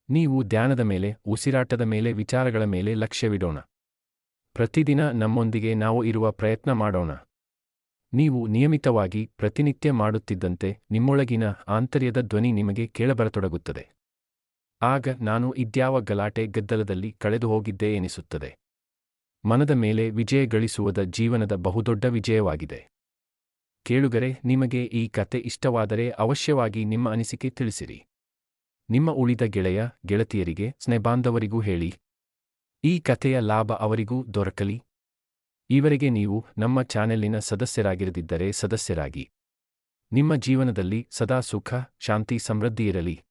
ನೀವು ಧ್ಯಾನದ ಮೇಲೆ, ಉಸಿರಾಟದ ಮೇಲೆ, ವಿಚಾರಗಳ ಮೇಲೆ ಲಕ್ಷ್ಯವಿಡೋಣ. ಪ್ರತಿದಿನ ನಮ್ಮೊಂದಿಗೆ ನಾವು ಇರುವ ಪ್ರಯತ್ನ ಮಾಡೋಣ. ನೀವು ನಿಯಮಿತವಾಗಿ ಪ್ರತಿನಿತ್ಯ ಮಾಡುತ್ತಿದ್ದಂತೆ ನಿಮ್ಮೊಳಗಿನ ಆಂತರ್ಯದ ಧ್ವನಿ ನಿಮಗೆ ಕೇಳಬರತೊಡಗುತ್ತದೆ. ಆಗ ನಾನು ಇದ್ಯಾವ ಗಲಾಟೆ ಗದ್ದಲದಲ್ಲಿ ಕಳೆದು ಹೋಗಿದ್ದೆ ಎನಿಸುತ್ತದೆ. ಮನದ ಮೇಲೆ ವಿಜಯ ಗಳಿಸುವುದ ಜೀವನದ ಬಹುದೊಡ್ಡ ವಿಜಯವಾಗಿದೆ. ಕೇಳುಗರೆ, ನಿಮಗೆ ಈ ಕತೆ ಇಷ್ಟವಾದರೆ ಅವಶ್ಯವಾಗಿ ನಿಮ್ಮ ಅನಿಸಿಕೆ ತಿಳಿಸಿರಿ. ನಿಮ್ಮ ಉಳಿದ ಗೆಳೆಯ, ಗೆಳತಿಯರಿಗೆ, ಸ್ನೇಹಬಾಂಧವರಿಗೂ ಹೇಳಿ. ಈ ಕಥೆಯ ಲಾಭ ಅವರಿಗೂ ದೊರಕಲಿ. ಈವರೆಗೆ ನೀವು ನಮ್ಮ ಚಾನೆಲ್ಲಿನ ಸದಸ್ಯರಾಗಿರದಿದ್ದರೆ ಸದಸ್ಯರಾಗಿ. ನಿಮ್ಮ ಜೀವನದಲ್ಲಿ ಸದಾ ಸುಖ, ಶಾಂತಿ, ಸಮೃದ್ಧಿ ಇರಲಿ.